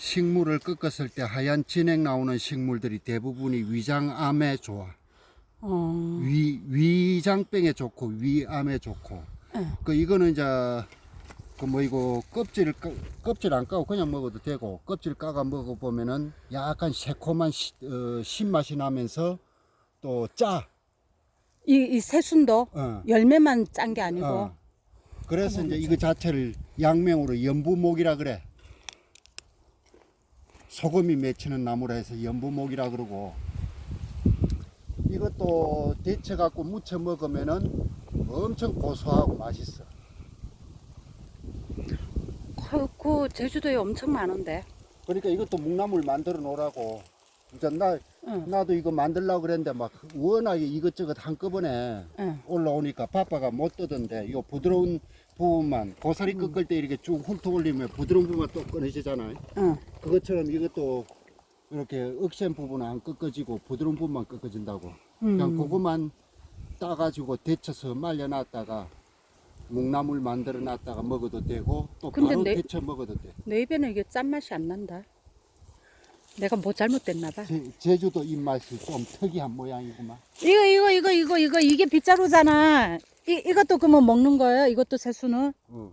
식물을 꺾었을 때 하얀 진액 나오는 식물들이 대부분이 위장암에 좋아. 어. 위 위장병에 좋고 위암에 좋고. 예. 그 이거는 이제 그뭐 이거 껍질을 까, 껍질 안 까고 그냥 먹어도 되고 껍질 까가 먹어 보면은 약간 새콤한 시, 어, 신맛이 나면서 또 짜. 이, 이 새순도 어. 열매만 짠 게 아니고 어. 그래서 이제 이거 자체를 양명으로 연부목이라 그래. 소금이 맺히는 나무라 해서 연부목이라 그러고 이것도 데쳐 갖고 무쳐 먹으면은 엄청 고소하고 맛있어. 그, 그 제주도에 엄청 많은데. 그러니까 이것도 묵나물 만들어 놓으라고. 이제 나 응. 나도 이거 만들려고 그랬는데 막 워낙에 이것저것 한꺼번에 응. 올라오니까 바빠가 못 뜨던데 이 부드러운 부분만 고사리 꺾을 때 이렇게 쭉 훑어 올리면 부드러운 부분만 또 꺼내지잖아요. 응. 그것처럼 이것도 이렇게 억센 부분은 안 꺾어지고 부드러운 부분만 꺾어진다고. 음. 그냥 그것만 따가지고 데쳐서 말려놨다가 묵나물 만들어 놨다가 먹어도 되고 또 근데 바로 내- 데쳐 먹어도 돼. 내 입에는 이게 짠맛이 안 난다. 내가 뭐 잘못됐나 봐. 제, 제주도 입맛이 좀 특이한 모양이구만. 이거 이거 이거 이거 이거 이게 빗자루잖아. 이 이것도 그러면 먹는 거예요? 이것도 새순은? 어.